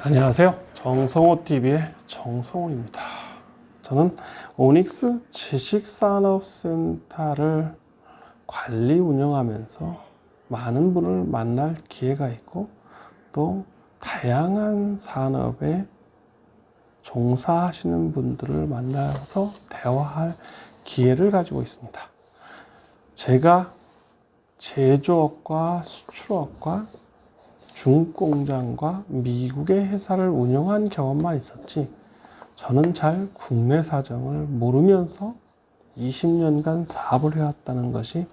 안녕하세요. 정성호 TV의 정성호입니다. 저는 오닉스 지식산업센터를 관리 운영하면서 많은 분을 만날 기회가 있고 또 다양한 산업에 종사하시는 분들을 만나서 대화할 기회를 가지고 있습니다. 제가 제조업과 수출업과 중공장과 미국의 회사를 운영한 경험만 있었지 저는 잘 국내 사정을 모르면서 20년간 사업을 해왔다는 것이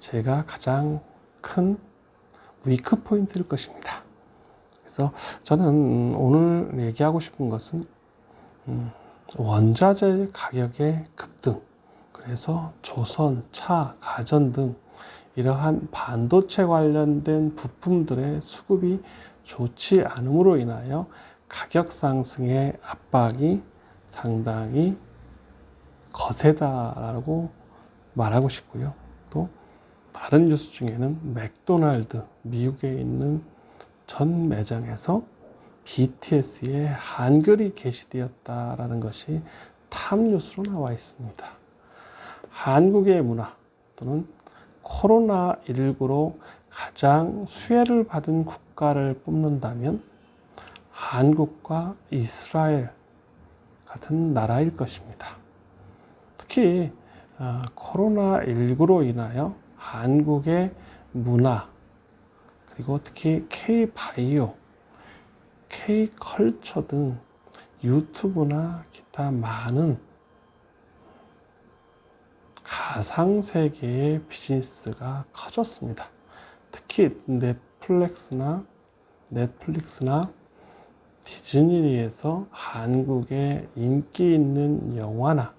제가 가장 큰 위크 포인트일 것입니다. 그래서 저는 오늘 얘기하고 싶은 것은 음, 원자재 가격의 급등, 그래서 조선, 차, 가전 등 이러한 반도체 관련된 부품들의 수급이 좋지 않음으로 인하여 가격 상승의 압박이 상당히 거세다라고 말하고 싶고요. 또 다른 뉴스 중에는 맥도날드 미국에 있는 전 매장에서 BTS의 한글이 게시되었다라는 것이 탑 뉴스로 나와 있습니다. 한국의 문화 또는 코로나19로 가장 수혜를 받은 국가를 뽑는다면 한국과 이스라엘 같은 나라일 것입니다. 특히 어, 코로나19로 인하여 한국의 문화 그리고 특히 K-바이오, K-컬처 등 유튜브나 기타 많은 가상세계의 비즈니스가 커졌습니다. 특히 넷플릭스나 넷플릭스나 디즈니에서 한국의 인기 있는 영화나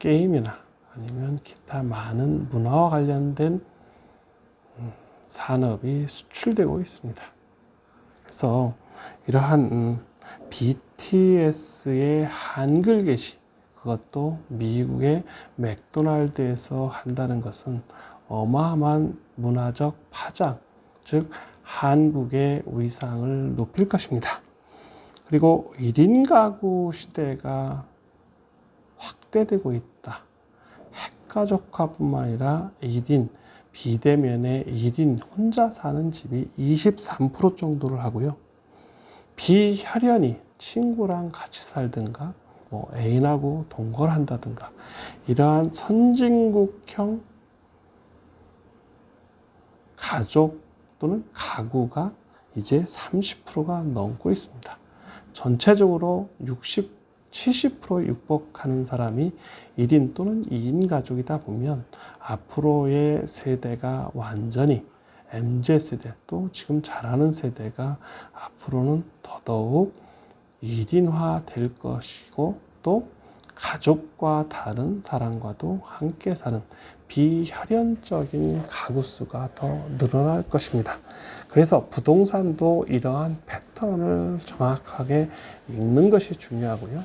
게임이나 아니면 기타 많은 문화와 관련된 음, 산업이 수출되고 있습니다. 그래서 이러한 음, BTS의 한글 게시 그것도 미국의 맥도날드에서 한다는 것은 어마어마한 문화적 파장, 즉 한국의 위상을 높일 것입니다. 그리고 1인 가구 시대가 확대되고 있다. 핵가족화뿐만 아니라 1인 비대면의 1인 혼자 사는 집이 23% 정도를 하고요. 비혈연이 친구랑 같이 살든가 뭐 애인하고 동거를 한다든가 이러한 선진국형 가족 또는 가구가 이제 30%가 넘고 있습니다. 전체적으로 60, 70% 육박하는 사람이 1인 또는 2인 가족이다 보면 앞으로의 세대가 완전히 MZ세대 또 지금 자라는 세대가 앞으로는 더더욱 1인화 될 것이고 또 가족과 다른 사람과도 함께 사는 비혈연적인 가구 수가 더 늘어날 것입니다. 그래서 부동산도 이러한 패턴을 정확하게 읽는 것이 중요하고요.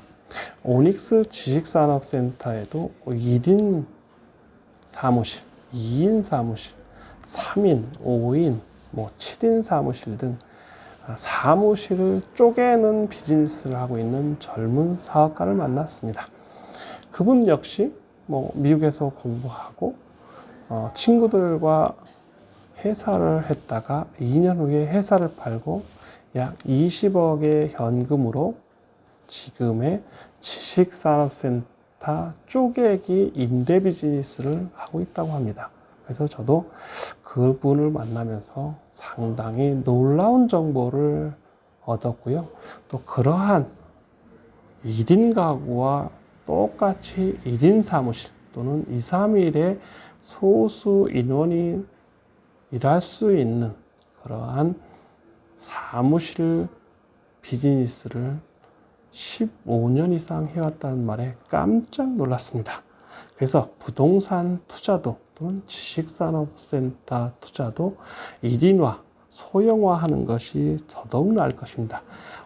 오닉스 지식산업센터에도 1인 사무실, 2인 사무실, 3인, 5인, 뭐 7인 사무실 등 사무실을 쪼개는 비즈니스를 하고 있는 젊은 사업가를 만났습니다. 그분 역시 뭐 미국에서 공부하고 어 친구들과 회사를 했다가 2년 후에 회사를 팔고 약 20억의 현금으로 지금의 지식산업센터 쪼개기 임대 비즈니스를 하고 있다고 합니다. 그래서 저도 그분을 만나면서 상당히 놀라운 정보를 얻었고요. 또 그러한 1인 가구와 똑같이 1인 사무실 또는 2, 3일에 소수 인원이 일할 수 있는 그러한 사무실 비즈니스를 15년 이상 해왔다는 말에 깜짝 놀랐습니다. 그래서 부동산 투자도 또는 지식산업센터 투자도 1인화, 소형화하는 것이 더더욱 나을 것입니다.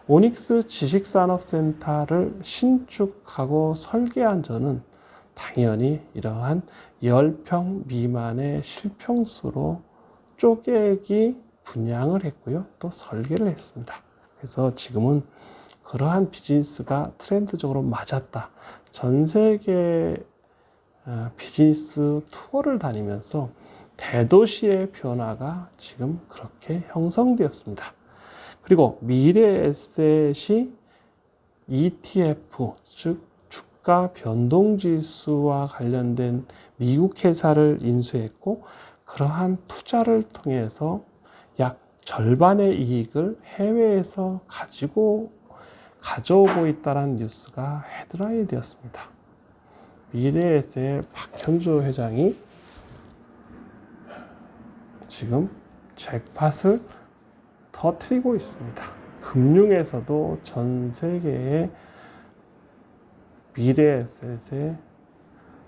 오닉스 지식산업센터를 신축하고 설계한 저는 당연히 이러한 10평 미만의 실평수로 쪼개기 분양을 했고요. 또 설계를 했습니다. 그래서 지금은 그러한 비즈니스가 트렌드적으로 맞았다. 전 세계 어, 비즈니스 투어를 다니면서 대도시의 변화가 지금 그렇게 형성되었습니다. 그리고 미래 에셋이 ETF, 즉 주가 변동 지수와 관련된 미국 회사를 인수했고 그러한 투자를 통해서 약 절반의 이익을 해외에서 가지고 가져오고 있다는 뉴스가 헤드라인이 되었습니다. 미래에셋의 박현주 회장이 지금 잭팟을 터트리고 있습니다. 금융에서도 전 세계의 미래에셋의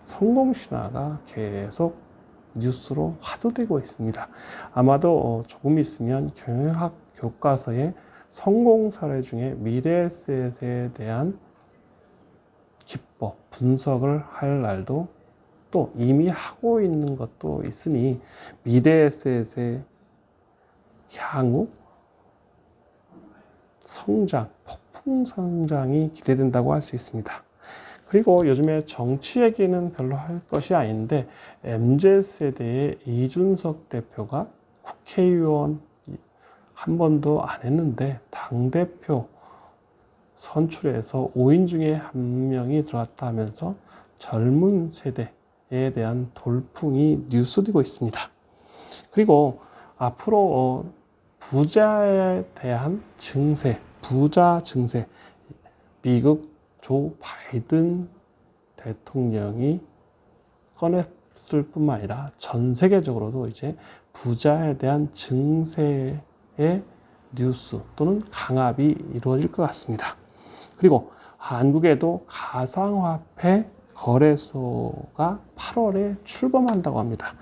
성공 신화가 계속 뉴스로 화두되고 있습니다. 아마도 어, 조금 있으면 경영학 교과서에 성공 사례 중에 미래에셋에 대한 기법, 분석을 할 날도 또 이미 하고 있는 것도 있으니 미래에셋의 향후 성장, 폭풍 성장이 기대된다고 할 수 있습니다. 그리고 요즘에 정치 얘기는 별로 할 것이 아닌데 MZ세대의 이준석 대표가 국회의원 한 번도 안 했는데 당 대표 선출해서 5인 중에 한 명이 들어왔다 하면서 젊은 세대에 대한 돌풍이 뉴스되고 있습니다. 그리고 앞으로 어, 부자에 대한 증세, 부자 증세, 미국 조 바이든 대통령이 꺼냈을 뿐만 아니라 전 세계적으로도 이제 부자에 대한 증세의 뉴스 또는 강압이 이루어질 것 같습니다. 그리고 한국에도 가상화폐 거래소가 8월에 출범한다고 합니다.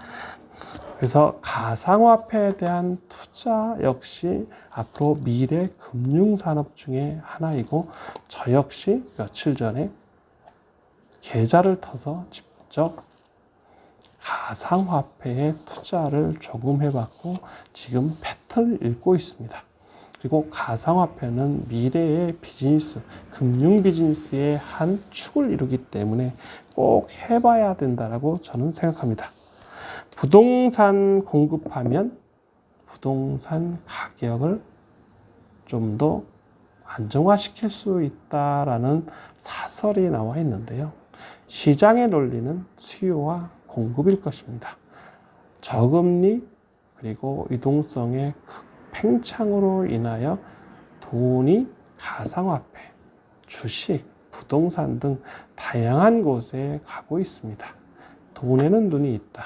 그래서 가상화폐에 대한 투자 역시 앞으로 미래 금융산업 중에 하나이고 저 역시 며칠 전에 계좌를 터서 직접 가상화폐에 투자를 조금 해봤고 지금 패턴을 읽고 있습니다. 그리고 가상화폐는 미래의 비즈니스, 금융 비즈니스의 한 축을 이루기 때문에 꼭 해봐야 된다라고 저는 생각합니다. 부동산 공급하면 부동산 가격을 좀 더 안정화시킬 수 있다라는 사설이 나와 있는데요. 시장의 논리는 수요와 공급일 것입니다. 저금리 그리고 유동성의 팽창으로 인하여 돈이 가상화폐, 주식, 부동산 등 다양한 곳에 가고 있습니다. 돈에는 눈이 있다.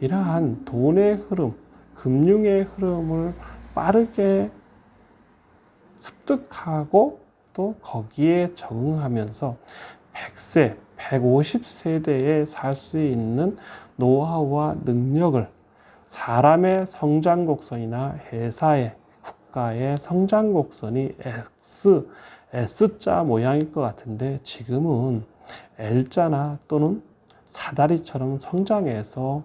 이러한 돈의 흐름, 금융의 흐름을 빠르게 습득하고 또 거기에 적응하면서 100세, 150세대에 살 수 있는 노하우와 능력을 사람의 성장 곡선이나 회사의 국가의 성장 곡선이 X, S자 모양일 것 같은데 지금은 L자나 또는 사다리처럼 성장해서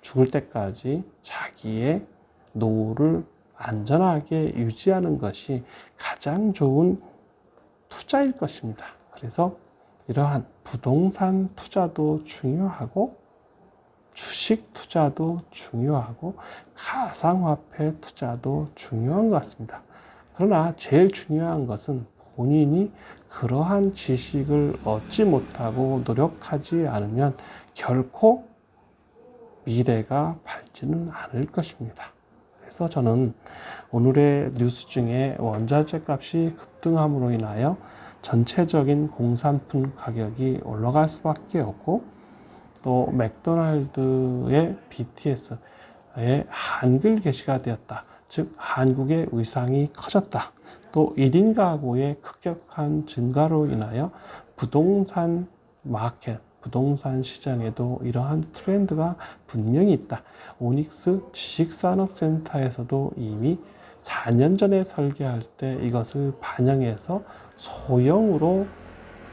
죽을 때까지 자기의 노후를 안전하게 유지하는 것이 가장 좋은 투자일 것입니다. 그래서 이러한 부동산 투자도 중요하고 주식 투자도 중요하고 가상화폐 투자도 중요한 것 같습니다. 그러나 제일 중요한 것은 본인이 그러한 지식을 얻지 못하고 노력하지 않으면 결코 미래가 밝지는 않을 것입니다. 그래서 저는 오늘의 뉴스 중에 원자재 값이 급등함으로 인하여 전체적인 공산품 가격이 올라갈 수밖에 없고 또 맥도날드의 BTS의 한글 게시가 되었다. 즉 한국의 위상이 커졌다. 또 1인 가구의 급격한 증가로 인하여 부동산 마켓 부동산 시장에도 이러한 트렌드가 분명히 있다. 오닉스 지식산업센터에서도 이미 4년 전에 설계할 때 이것을 반영해서 소형으로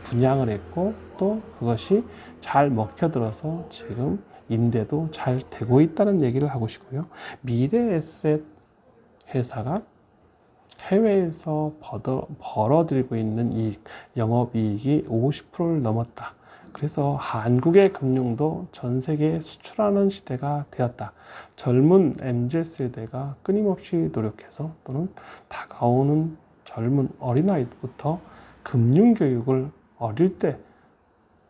분양을 했고 또 그것이 잘 먹혀들어서 지금 임대도 잘 되고 있다는 얘기를 하고 싶고요. 미래 에셋 회사가 해외에서 벌어, 벌어들이고 있는 이익, 영업이익이 50%를 넘었다. 그래서 한국의 금융도 전 세계에 수출하는 시대가 되었다. 젊은 MZ세대가 끊임없이 노력해서 또는 다가오는 젊은 어린아이부터 금융 교육을 어릴 때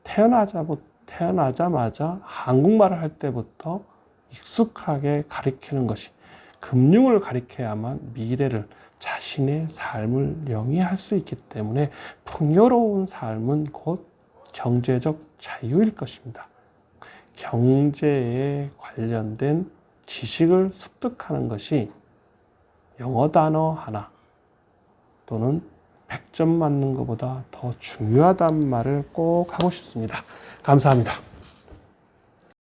태어나자부터 태어나자마자 한국말을 할 때부터 익숙하게 가리키는 것이 금융을 가리켜야만 미래를 자신의 삶을 영위할 수 있기 때문에 풍요로운 삶은 곧 경제적 자유일 것입니다. 경제에 관련된 지식을 습득하는 것이 영어 단어 하나 또는 100점 맞는 것보다 더 중요하다는 말을 꼭 하고 싶습니다. 감사합니다.